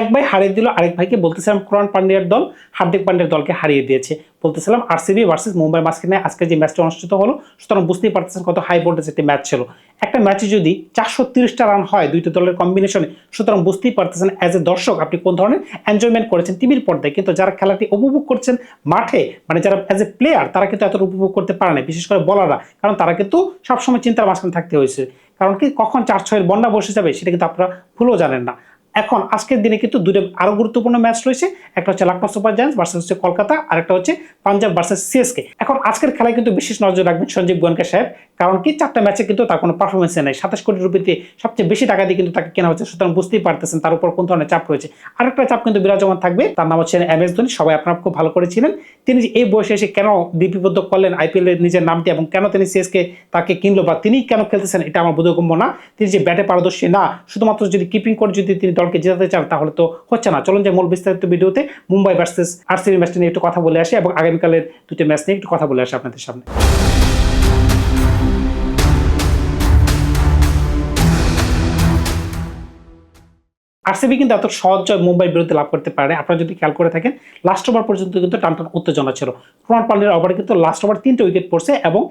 এক ভাই হারিয়ে দিল, আরেক ভাইকে বলতেছিলাম কোরআন পান্ডিয়ার দল, হার্দিক পান্ডিয়ার দলকে হারিয়ে দিয়েছে। বলতেছিলাম আরসিবি ভার্সেস মুম্বাই মাঝখানে আজকে যে ম্যাচটা অনুষ্ঠিত হলো, সুতরাং বুঝতেই পারতেছেন কত হাই ভোল্টেজ একটি ম্যাচ ছিল। একটা ম্যাচে যদি চারশো তিরিশটা রান হয় দুইটা দলের কম্বিনেশনে সুতরাং বুঝতেই পারতেছেন অ্যাজ এ দর্শক আপনি কোন ধরনের এনজয়মেন্ট করেছেন টিভির পর্দায়। কিন্তু যারা খেলাটি উপভোগ করছেন মাঠে মানে যারা অ্যাজ এ প্লেয়ার তারা কিন্তু এত উপভোগ করতে পারে না বিশেষ করে বলাররা কারণ তারা কিন্তু সবসময় চিন্তার মাঝখানে থাকতে হয়েছে। কারণ কি, কখন চার ছয়ের বন্যা বসে যাবে, সেটা কিন্তু আপনারা ভুলেও জানেন না। এখন আজকের দিনে কিন্তু দুটো আরও গুরুত্বপূর্ণ ম্যাচ রয়েছে। একটা হচ্ছে লখনৌ সুপার জায়ান্স ভার্সেস হচ্ছে কলকাতা আর একটা হচ্ছে পাঞ্জাব ভার্সেস সিএসকে। এখন আজকের খেলায় কিন্তু বিশেষ নজর রাখবেন সঞ্জীব গোয়েঙ্কা সাহেব। কারণ কি চারটা ম্যাচে কিন্তু তার কোনো পারফরমেন্সে নেই। সাতাশ কোটি রুপিতে সবচেয়ে বেশি টাকা দিয়ে কিন্তু তাকে কেনা হচ্ছে। সুতরাং বুঝতেই পারতেছেন তার উপর কোন ধরনের চাপ রয়েছে। আরেকটা চাপ কিন্তু বিরাজমান থাকবে, তার নাম হচ্ছে এম এস ধোনি। সবাই আপনারা খুব ভালো করেছিলেন তিনি এই বয়সে এসে কেন লিপিবদ্ধ করলেন আইপিএল এর নিজের নামটি এবং কেন তিনি সিএসকে তাকে কিনলো বা তিনি কেন খেলতেছেন, এটা আমার বোধগম্য না। তিনি যে ব্যাটে পারদর্শী না, শুধুমাত্র যদি কিপিং করে যদি তিনি দলকে জেতাতে চান, তাহলে তো হচ্ছে না। চলুন যে মূল বিস্তারিত ভিডিওতে। মুম্বাই ভার্সেস আরসিবি ম্যাচটা নিয়ে একটু কথা বলে আসি এবং আগামীকালের দুটো ম্যাচ নিয়ে একটু কথা বলে আসি আপনাদের সামনে। আরসিবি কিন্তু এত সহজ জয় মুম্বাই বিরুদ্ধে লাভ করতে পারে আপনারা যদি খেয়াল করে থাকেন লাস্ট ওভার পর্যন্ত কিন্তু টান টান উত্তেজনা ছিল। প্রমাণ পান্ডের ওভারে কিন্তু লাস্ট ওভার তিনটে উইকেট পড়ছে এবং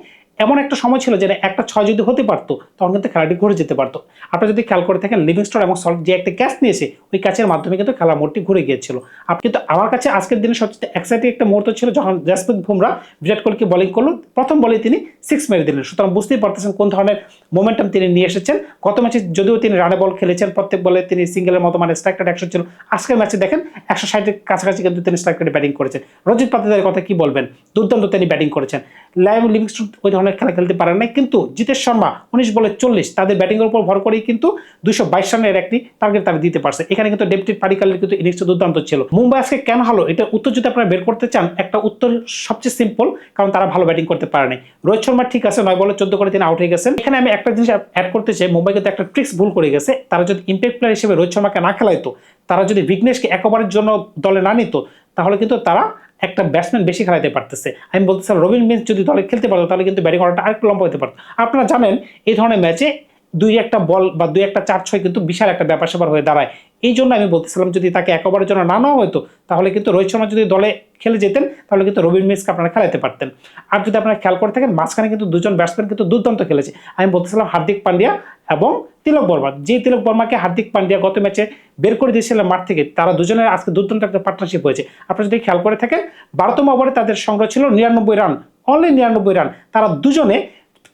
এমন একটা সময় ছিল যে একটা ছয় যদি হতে পারতো, তখন কিন্তু খেলাটি ঘুরে যেতে পারতো। আপনারা যদি খেয়াল করে থাকেন লিভিংস্টোন এবং সল্ট যে একটা ক্যাচ নিয়েছে, ওই ক্যাচের মাধ্যমে কিন্তু খেলার মোড়টি ঘুরে গিয়েছিল। আপনি কিন্তু আমার কাছে আজকের দিনে সবচেয়ে এক্সাইটিং একটা মুহূর্ত ছিল যখন জাসপ্রীত বুমরা বিরাট কোহলিকে বলিং করল। প্রথম বলে তিনি সিক্স মেরে দিলেন। সুতরাং বুঝতেই পারতেছেন কোন ধরনের মোমেন্টাম তিনি নিয়ে এসেছেন। গত ম্যাচে যদিও তিনি রানে বল খেলেছেন, প্রত্যেক বলে তিনি সিঙ্গেলের মতো মানে স্ট্রাইক রেট একশো ছিল। আজকের ম্যাচে দেখেন, একশো ষাটের কাছাকাছি কিন্তু তিনি স্ট্রাইক ব্যাটিং করেছেন। রজিত পাতিদারের কথা কি বলবেন? দুর্দান্ত তিনি ব্যাটিং করেছেন। লাইভ লিভিংস্টোন ওই ধরনের খেলা খেলতে পারেন নাই। কিন্তু জিতেশ শর্মা উনিশ বলে চল্লিশ, তাদের ব্যাটিংয়ের উপর ভর করেই কিন্তু দুশো বাইশ রানের একটি টার্গেট তারা দিতে পারছে। এখানে কিন্তু ডেপটি পারিকালের কিন্তু ইনিংসটা দুর্দান্ত ছিল। মুম্বাই আজকে কেন হলো এটা উত্তর যদি আপনারা বের করতে চান, একটা উত্তর সবচেয়ে সিম্পল কারণ তারা ভালো ব্যাটিং করতে পারে নাই। রোহিত শর্মা ঠিক আছে, নয় বলে চোদ্দ করে তিনি আউট হয়ে গেছেন। এখানে আমি একটা জিনিস অ্যাড করতে চাই, মুম্বাই কিন্তু একটা ট্রিক্স ভুল করে গেছে। তারা যদি ইম্প্যাক্ট প্লেয়ার হিসেবে রোহিত শর্মাকে না খেলাইতো, তারা যদি বিঘ্নেশকে একবারের জন্য দলে না নিত, তাহলে কিন্তু তারা একটা ব্যাটসম্যান বেশি খেলাতে পারতেছে। আমি বলতেছিলাম, রবিন মিন্স যদি দলে খেলতে পারতো, তাহলে কিন্তু ব্যাটিং অর্ডারটা আরেকটু লম্বা হতে পারতো। আপনারা জানেন, এই ধরনের ম্যাচে দুই একটা বল বা দুই একটা চার ছয় কিন্তু বিশাল একটা ব্যাপার স্যাপার হয়ে দাঁড়ায়। এই জন্য আমি বলতেছিলাম, যদি তাকে একেবারের জন্য না নেওয়া হতো তাহলে কিন্তু রোহিত শর্মা যদি দলে খেলে যেতেন, তাহলে কিন্তু রবিন মিন্সকে আপনারা খেলাতে পারতেন। আর যদি আপনারা খেয়াল করে থাকেন, মাঝখানে কিন্তু দুজন ব্যাটসম্যান কিন্তু দুর্দান্ত খেলেছে। আমি বলতেছিলাম, হার্দিক পান্ডিয়া এবং তিলক বর্মা। যে তিলক বর্মাকে হার্দিক পান্ডিয়া গত ম্যাচে বের করে দিয়েছিলেন মাঠ থেকে, তারা দুজনের আজকে দুর্দান্ত একটা পার্টনারশিপ হয়েছে। আপনারা যদি খেয়াল করে থাকেন, বারোতম ওভারে তাদের সংগ্রহ ছিল নিরানব্বই রান অনলি নিরানব্বই রান। তারা দুজনে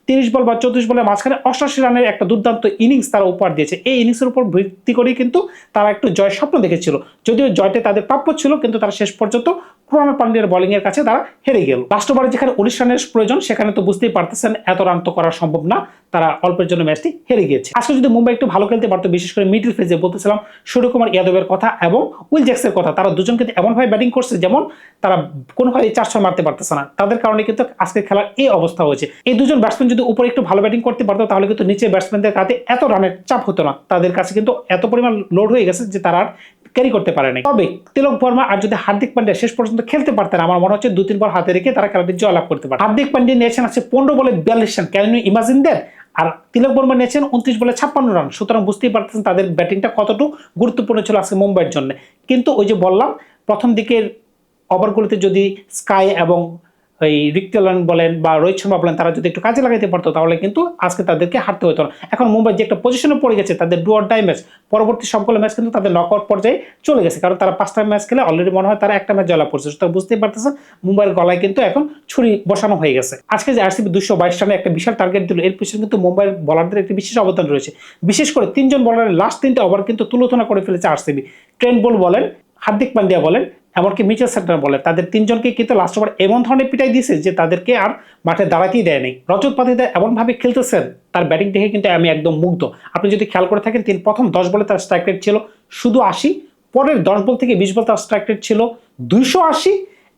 তিরিশ বল বা চৌত্রিশ বলের মাঝখানে অষ্টাশি রানের একটা দুর্দান্ত ইনিংস তারা উপহার দিয়েছে। এই ইনিংসের উপর ভিত্তি করেই কিন্তু তারা একটু জয় স্বপ্ন দেখেছিল। যদিও জয়টা তাদের প্রাপ্য ছিল, কিন্তু তারা শেষ পর্যন্ত ক্রমে পান্ডিয়ার বোলিং এর কাছে তারা হেরে গেল। লাস্ট ওভারে যেখানে উনিশ রানের প্রয়োজন, সেখানে তো বুঝতেই পারতেছেন, এত রান তো করা সম্ভব না। তারা অল্পের জন্য ম্যাচটি হেরে গিয়েছে। আজকে যদি মুম্বাই একটু ভালো খেলতে পারতো, বিশেষ করে মিডল ফেজে বলতেছিলাম সূর্যকুমার যাদবের কথা এবং উইল জ্যাক্সের কথা, তারা দুজন কিন্তু এমনভাবে ব্যাটিং করছে যেমন তারা কোনোভাবে চার ছয় মারতে পারতেছে না। তাদের কারণে কিন্তু আজকে খেলার এই অবস্থা হয়েছে। এই দুজন ব্যাটসম্যান যদি উপরে একটু ভালো ব্যাটিং করতে পারতো, তাহলে কিন্তু নিচে ব্যাটসম্যানদের কাছে এত রানের চাপ হতো না। তাদের কাছে কিন্তু এত পরিমাণ লোড হয়ে গেছে যে তারা আর ক্যারি করতে পারে নাই। তবে তিলক বর্মা আর যদি হার্দিক পান্ডিয়া শেষ পর্যন্ত খেলতে পারতেন, আমার মনে হচ্ছে দু তিন বল হাতে রেখে তারা খেলাটি জয়লাভ করতে পারে হার্দিক পান্ডিয়া নিয়েছেন আছে পনেরো বলে বিয়াল্লিশ রান। ক্যান ইমাজিন দেন আর তিলক বর্মা নিয়েছেন উনত্রিশ বলে ছাপ্পান্ন রান। সুতরাং বুঝতেই পারতেছেন তাদের ব্যাটিংটা কতটুকু গুরুত্বপূর্ণ ছিল আজকে মুম্বাইয়ের জন্য। কিন্তু ওই যে বললাম, প্রথম দিকের ওভারগুলোতে যদি স্কাই এবং ওই রিক্টেলন বলেন বা রোহিত শর্মা বলেন, তারা যদি একটু কাজে লাগাইতে পারতো, তাহলে কিন্তু আজকে তাদেরকে হারতে হতো না। এখন মুম্বাই যে একটা পজিশনে পড়ে গেছে, তাদের ডু অর ডাই ম্যাচ পরবর্তী সবগুলো ম্যাচ কিন্তু তাদের নক আউট পর্যায়ে চলে গেছে। কারণ তারা পাঁচটা ম্যাচ খেলে অলরেডি মনে হয় তারা একটা ম্যাচ জয়লাভ করছে। সুতরাং বুঝতেই পারতেছেন, মুম্বাইয়ের গলায় কিন্তু এখন ছুরি বসানো হয়ে গেছে। আজকে যে আরসিবি দুশো বাইশ রানে একটা বিশাল টার্গেট দিল, এর পিছনে কিন্তু মুম্বাইয়ের বলারদের একটি বিশেষ অবদান রয়েছে। বিশেষ করে তিনজন বলারের লাস্ট তিনটে ওভার কিন্তু তুলোধনা করে ফেলেছে আরসিবি ট্রেন্ট বল বলেন, হার্দিক পান্ডিয়া বলেন এমনকি মিচেল সেন্টার বলে, তাদের তিনজনকে কিন্তু লাস্ট ওভার এমন ধরনের পিটাই দিয়েছে যে তাদেরকে আর মাঠে দাঁড়াতেই দেয় নেই। রজত পাতিদা এমনভাবে খেলতেছেন, তার ব্যাটিং দেখে কিন্তু আমি একদম মুগ্ধ। আপনি যদি খেয়াল করে থাকেন, তিনি প্রথম দশ বলে তার স্ট্রাইক রেট ছিল শুধু আশি, পরের দশ বল থেকে বিশ বল তার স্ট্রাইক রেট ছিল দুইশো আশি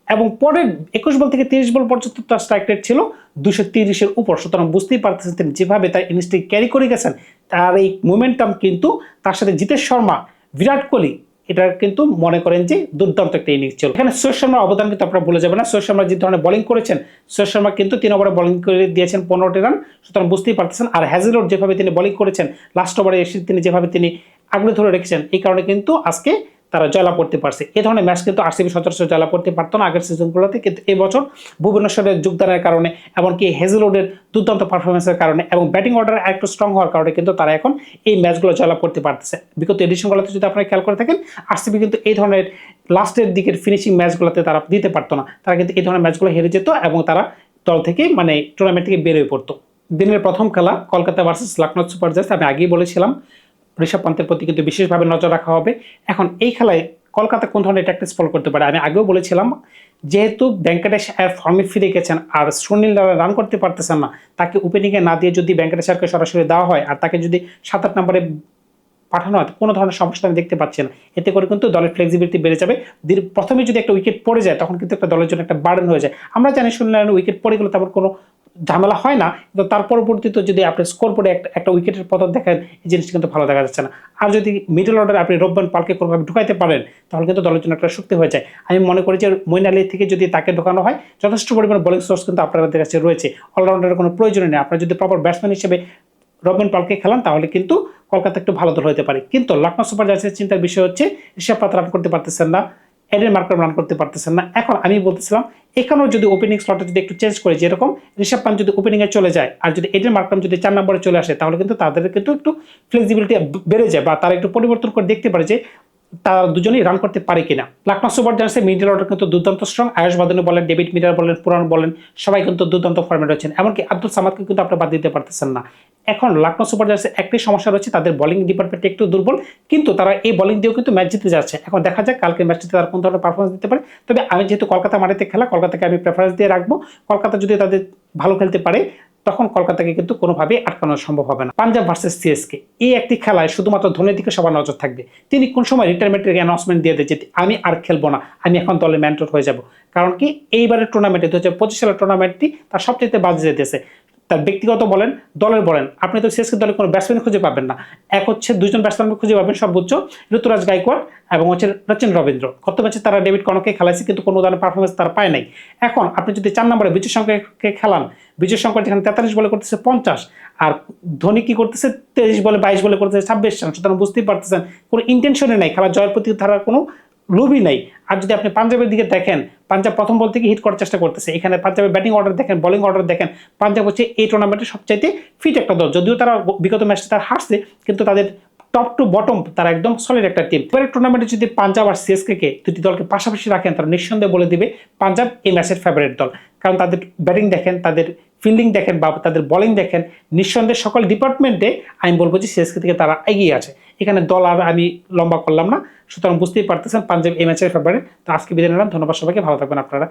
এবং পরের একুশ বল থেকে তিরিশ বল পর্যন্ত তার স্ট্রাইক রেট ছিল দুশো তিরিশের উপর। সুতরাং বুঝতেই পারতেছেন তিনি যেভাবে তার ইনিংসটি ক্যারি করে গেছেন, তার এই মোমেন্টাম কিন্তু তার সাথে জিতেশ শর্মা, বিরাট কোহলি এটা কিন্তু মনে করেন যে দুর্দান্ত একটা ইনিংস ছিল। এখানে সৈয়দ শর্মার অবদান কিন্তু আপনারা বলে যাবেন না। সৈয়দ শর্মা যে ধরনের বোলিং করেছেন সৈয়দ শর্মা কিন্তু তিন ওভারে বোলিং করে দিয়েছেন পনেরোটি রান সুতরাং বুঝতেই পারতেছেন। আর হ্যাজেলোর যেভাবে তিনি বোলিং করেছেন লাস্ট ওভারে এসে তিনি যেভাবে তিনি আগলে ধরে রেখেছেন, এই কারণে কিন্তু আজকে তারা জয়লাভ করতে পারছে। এ ধরনের ম্যাচ কিন্তু আরসিবি সচরাচর জয়লাভ করতে পারতো না আগের সিজনগুলোতে কিন্তু এবছর ভুবনেশ্বরের যোগদানের কারণে এমনকি হেজেলউডের দুর্দান্ত পারফরমেন্সের কারণে এবং ব্যাটিং অর্ডার একটু স্ট্রং হওয়ার কারণে কিন্তু তারা এখন এই ম্যাচগুলো জয়লাভ করতে পারতেছে। বিগত এডিশনগুলোতে যদি আপনারা খেয়াল করে থাকেন আরসিবি কিন্তু এই ধরনের লাস্টের দিকের ফিনিশিং ম্যাচগুলোতে তারা দিতে পারতো না। তারা কিন্তু এই ধরনের ম্যাচগুলো হেরে যেত এবং তারা দল থেকে মানে টুর্নামেন্ট থেকে বের হয়ে পড়তো। দিনের প্রথম খেলা Kolkata versus Lucknow super giants আমি আগেই বলেছিলাম ঋষভ পন্থের প্রতি কিন্তু বিশেষভাবে নজর রাখা হবে। এখন এই খেলায় কলকাতা কোন ধরনের ট্যাকটিক্স ফলো করতে পারে? আমি আগেও বলেছিলাম, যেহেতু ভেঙ্কটেশ আর ফর্মে ফিরে গেছেন আর সুনীল রান করতে পারতেছেন না, তাকে ওপেনিংয়ে না দিয়ে যদি ভেঙ্কটেশ আরকে সরাসরি দেওয়া হয় আর তাকে যদি সাত আট নম্বরে পাঠানো হয়, কোনো ধরনের সমস্যা আমি দেখতে পাচ্ছি না। এতে করে কিন্তু দলের ফ্লেক্সিবিলিটি বেড়ে যাবে। প্রথমে যদি একটা উইকেট পড়ে যায়, তখন কিন্তু একটা দলের জন্য একটা বার্ডেন হয়ে যায়। আমরা জানি সুনীল উইকেট পড়ে গেলে তেমন কোনো ঝামেলা হয় না, কিন্তু তার পরবর্তীতে যদি আপনি স্কোর করে একটা একটা উইকেটের পতন দেখেন, এই জিনিসটা কিন্তু ভালো দেখা যাচ্ছে না। আর যদি মিডল অর্ডারে আপনি রোববান পালকে কোনোভাবে ঢুকাইতে পারেন, তাহলে কিন্তু দলের জন্য একটা শক্তি হয়ে যায়। আমি মনে করি যে মইন আলী থেকে যদি তাকে ঢোকানো হয়, যথেষ্ট পরিমাণ বোলিং সোর্স কিন্তু আপনাদের কাছে রয়েছে। অলরাউন্ডারের কোনো প্রয়োজন নেই। আপনার যদি প্রপার ব্যাটসম্যান হিসেবে রবিন পালকে খেলান, তাহলে কিন্তু কলকাতা একটু ভালো দল হতে পারে। কিন্তু লখনৌ সুপার জায়ান্টসের চিন্তার বিষয় হচ্ছে ঋষভ পাত রান করতে পারতেছেন না। এডেন মার্কার রান করতে পারতেছেন না। এখন আমি বলতেছিলাম, এখানেও যদি ওপেনিং স্লটটা যদি একটু চেঞ্জ করে, যেরকম ঋষভ পান যদি ওপেনিংয়ে চলে যায়, আর যদি এডেন মার্কার যদি চার নম্বরে চলে আসে, তাহলে কিন্তু তাদের কিন্তু একটু ফ্লেক্সিবিলিটি বেড়ে যায় বা তারা একটু পরিবর্তন করে দেখতে পারে যে তারা দুজনেই রান করতে পারে কিনা। লখনৌ সুপার জায়ান্টসের মিডল অর্ডার কিন্তু দুর্দান্ত স্ট্রং আয়ুষ বাদনে বলেন ডেভিড মিটার বলেন পুরান বলেন, সবাই কিন্তু দুর্দান্ত ফর্মে রয়েছেন। এমনকি আব্দুল সামাদকে কিন্তু আপনি বাদ দিতে পারতেছেন না। এখন লখনৌ সুপার জায়ান্টসের একটি সমস্যা রয়েছে, তাদের বোলিং ডিপার্টমেন্ট একটু দুর্বল, কিন্তু তারা এই বোলিং দিয়েও কিন্তু ম্যাচ জিতে যাচ্ছে। এখন দেখা যাক, কালকে ম্যাচটিতে তারা কোন ধরনের পারফরমেন্স দিতে পারে। তবে আমি যেহেতু কলকাতা মাটিতে খেলা, কলকাতাকে আমি প্রেফারেন্স দিয়ে রাখব। কলকাতা যদি তাদের ভালো খেলতে পারে তখন কলকাতাকে কিন্তু কোনোভাবেই আটকানো সম্ভব হবে না। পাঞ্জাব ভার্সেস সিএসকে এই একটি খেলায় শুধুমাত্র ধোনির দিকে সবার নজর থাকবে। তিনি কোন সময় রিটায়ারমেন্টের অ্যানাউন্সমেন্ট দিয়ে দেয় যে, আমি আর খেলব না, আমি এখন দলে ম্যান্টোর হয়ে যাব। কারণ কি, এইবারের টুর্নামেন্টে দু হাজার পঁচিশ সালের টুর্নামেন্টটি তার সবচেয়ে বাজে যেতেছে তার ব্যক্তিগত বলেন, দলের বলেন, আপনি তো সিএসকে দলে কোনো ব্যাটসম্যান খুঁজে পাবেন না। এক হচ্ছে দুজন ব্যাটসম্যান খুঁজে পাবেন সর্বোচ্চ, ঋতুরাজ গাইকোয়াড় এবং হচ্ছে রচিন রবীন্দ্র। গত ম্যাচে তারা ডেভিড কনকে খেলাইছে, কিন্তু কোনো ধরনের পারফরমেন্স তারা পায় নাই। এখন আপনি যদি চার নম্বরে বিজয় শঙ্করকে খেলান, বিজয় শঙ্কর যেখানে তেতাল্লিশ বলে করতেছে পঞ্চাশ, আর ধোনি কি করতেছে তেইশ বলে, বাইশ বলে করতেছে ছাব্বিশ রান, সুতরাং বুঝতেই পারতেছেন কোনো ইন্টেনশনে নাই খেলা জয়ের প্রতি তারা কোনো লোভই নাই। আর যদি আপনি পাঞ্জাবের দিকে দেখেন পাঞ্জাব প্রথম বল থেকে হিট করার চেষ্টা করতেছে। এখানে পাঞ্জাবের ব্যাটিং অর্ডার দেখেন বোলিং অর্ডার দেখেন। পাঞ্জাব হচ্ছে এই টুর্নামেন্টের সবচাইতে ফিট একটা দল। যদিও তারা বিগত ম্যাচে তারা হারছে, কিন্তু তাদের টপ টু বটম তারা একদম সলিড একটা টিম এবারে টুর্নামেন্টে যদি পাঞ্জাব আর সিএসকে কে দুটি দলকে পাশাপাশি রাখেন, তারা নিঃসন্দেহে বলে দিবে পাঞ্জাব এই ম্যাচের ফেভারিট দল। কারণ তাদের ব্যাটিং দেখেন, তাদের ফিল্ডিং দেখেন বা তাদের বোলিং দেখেন, নিঃসন্দেহে সকল ডিপার্টমেন্টে আমি বলব যে সিএসকে থেকে তারা এগিয়ে আছে। এখানে দল আর আমি লম্বা করলাম না, সুতরাং বুঝতেই পারতেছেন পাঞ্জাব এই ম্যাচের ফেভারিট তো আজকে বিদায় নিলাম, ধন্যবাদ সবাইকে, ভালো থাকবেন আপনারা।